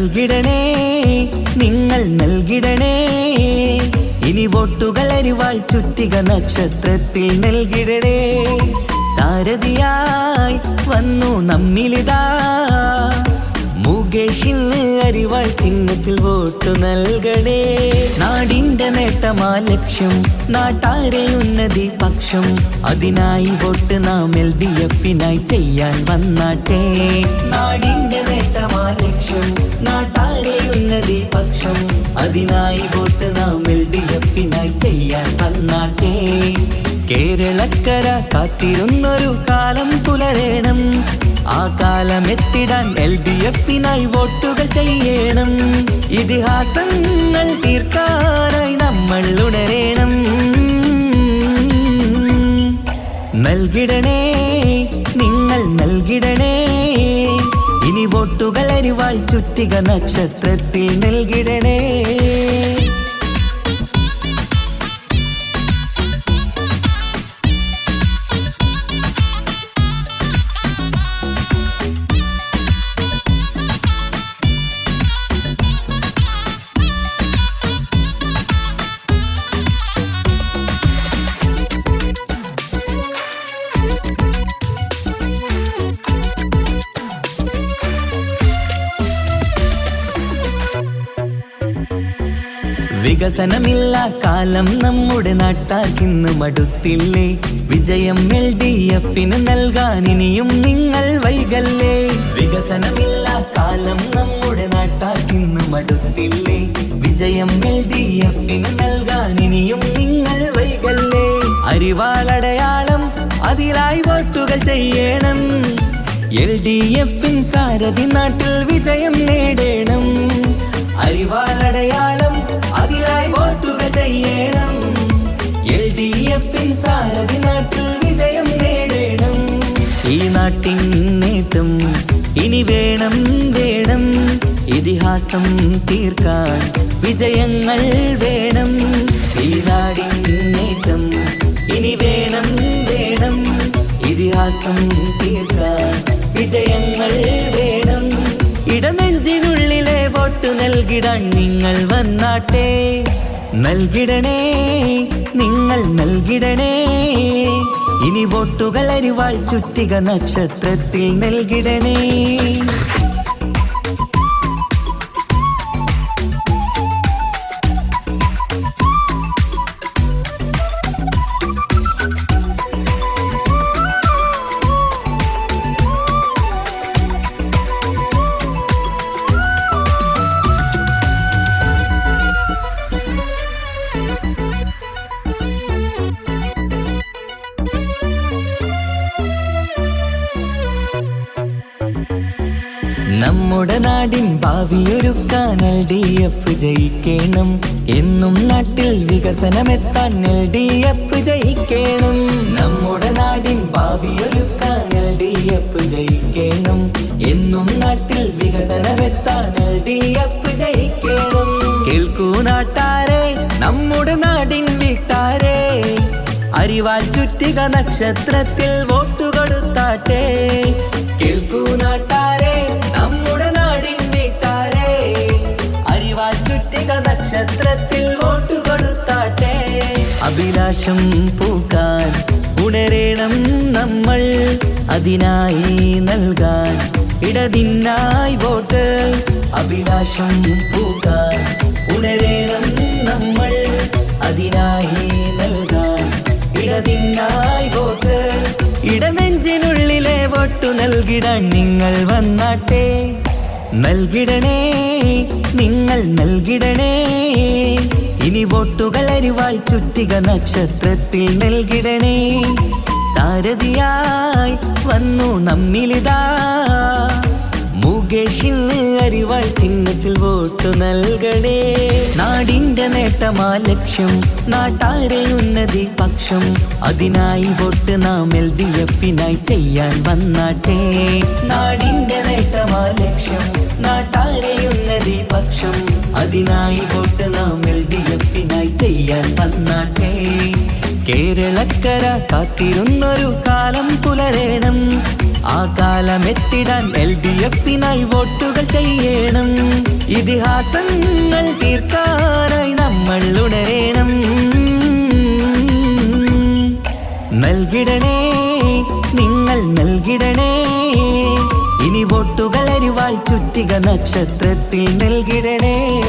നൽകിടണേ നിങ്ങൾ നൽകിടണേ. ഇനി വോട്ടുകൾ അരിവാൾ ചുറ്റിക നക്ഷത്രത്തിൽ നൽകിടണേ. സാരഥിയായി വന്നു നമ്മിലിതാ. മുകേഷിന് അരിവാൾ ചിഹ്നത്തിൽ വോട്ടു നൽകണേ. നാടിന്റെ നേട്ടമാ ലക്ഷ്യം നാട്ടാരെ ഉന്നതി പക്ഷം. അതിനായി വോട്ട് നാം എൽ ഡി എഫിനായി ചെയ്യാൻ വന്നാട്ടെ. നാടിന്റെ അതിനായി വോട്ട് നാം എൽ ഡി എഫിനായി ചെയ്യാൻ വന്നാട്ടേ. കേരളക്കര കാത്തിരുന്നൊരു കാലം പുലരേണം. ആ കാലം എത്തിടാൻ എൽ ഡി എഫിനായി വോട്ടുകൾ ചെയ്യണം. ഇതിഹാസങ്ങൾ തീർക്കാനായി നമ്മൾ ഉണരേണം. നൽകിടണേ നിങ്ങൾ നൽകിടണേ. അരിവാൾ ചുറ്റിക നക്ഷത്രത്തിൽ നൽകിടണേ വികസനമില്ല. കാലം നമ്മുടെ നാട്ടാക്കിന്ന് മടുത്തില്ലേ? വിജയം എൽ ഡി എഫിന് നൽകാൻ ഇനിയും നിങ്ങൾ വൈകല്ലേ? വികസനമില്ല. കാലം നമ്മുടെ നാട്ടാക്കിന്ന് മടുത്തില്ലേ? വിജയം എൽ ഡി എഫിന് നൽകാൻ ഇനിയും നിങ്ങൾ വൈകല്ലേ? അരിവാളടയാളം അതിലായി വോട്ടുകൾ ചെയ്യണം. എൽ ഡി എഫിൻ സാരഥി നാട്ടിൽ വിജയം നേടണം. അരിവാളടയാളം ചെയ്യണം എൽ ഡി എഫിൻ സാരഥി നാട്ടിൽ വിജയം നേടണം. ഈ നാട്ടിൻ നേട്ടം ഇനി വേണം വേണം. ഇതിഹാസം തീർക്കാൻ വിജയങ്ങൾ വേണം. ഈ നാടിൻ നേട്ടം ഇനി വേണം വേണം. ഇതിഹാസം തീർക്കാൻ വിജയങ്ങൾ വേണം. ഇടനെഞ്ചിനുള്ളിലെ വോട്ട് നൽകിടാൻ നിങ്ങൾ വന്നാട്ടെ. നൽകിടണേ നിങ്ങൾ നൽകിടണേ. ഇനി വോട്ടുകൾ അരിവാൾ ചുറ്റിക നക്ഷത്രത്തിൽ നൽകിടണേ. നമ്മുടെ നാടിൻ ഭാവിയൊരുക്കാൻ എൽ ഡി എഫ് ജയിക്കണം. എന്നും നാട്ടിൽ വികസനമെത്താൻ എൽ ഡി എഫ് ജയിക്കണം. നമ്മുടെ നാടിൻ ഭാവിയൊരുക്കാൻ എൽ ഡി എഫ് ജയിക്കണം. എന്നും നാട്ടിൽ വികസനമെത്താൻ എൽ ഡി എഫ് ജയിക്കണം. കേൾക്കൂ നാട്ടാരെ നമ്മുടെ നാടിൻ വീട്ടാരെ. അരിവാൾ ചുറ്റിക നക്ഷത്രത്തിൽ വോട്ട് കൊടുത്താട്ടെ കേൾക്കൂ നാട്ടാരെ അഭിലാഷം പൂക്കാൻ ഉണരേണം നമ്മൾ അതിനായി നൽകാൻ ഇടതിനായി വോട്ട് അഭിലാഷം പൂക്കാൻ ഉണരേണം നമ്മൾ അതിനായി നൽകാൻ ഇടതിനായി വോട്ട് ഇടനെഞ്ചിനുള്ളിലെ വോട്ടു നൽകിടാൻ നിങ്ങൾ വന്നാട്ടെ. നൽകിടണേ നിങ്ങൾ നൽകിടണേ. ഇനി വോട്ടുകൾ അരിവാൾ ചുറ്റിക നക്ഷത്രത്തിൽ നൽകിടണേ. സാരഥിയായി വന്നു നമ്മിലിതാ. മുകേഷിന് അരിവാൾ ചിഹ്നത്തിൽ വോട്ട് നൽകണേ. നാടിന്റെ നേട്ടമാ ലക്ഷ്യം നാട്ടാരെ ഉന്നതി പക്ഷം. അതിനായി വോട്ട് നാം എൽ ഡി എഫിനായി ചെയ്യാൻ വന്നാട്ടെ. നാടിന്റെ നേട്ടമാ ലക്ഷ്യം നാട്ടാരെ ഉന്നതി പക്ഷം. അതിനായി വോട്ട് നാം കേരളക്കര കാത്തിരുന്നൊരു കാലം പുലരേണം. ആ കാലം കാലമെത്തിടാൻ എൽ ഡി എഫിനായി വോട്ടുകൾ ചെയ്യണം. ഇതിഹാസങ്ങൾ തീർക്കാനായി നമ്മൾ ഉണരേണം. നൽകിടണേ നിങ്ങൾ നൽകിടണേ. ഇനി വോട്ടുകൾ അരിവാൾ ചുറ്റിക നക്ഷത്രത്തിൽ നൽകിടണേ.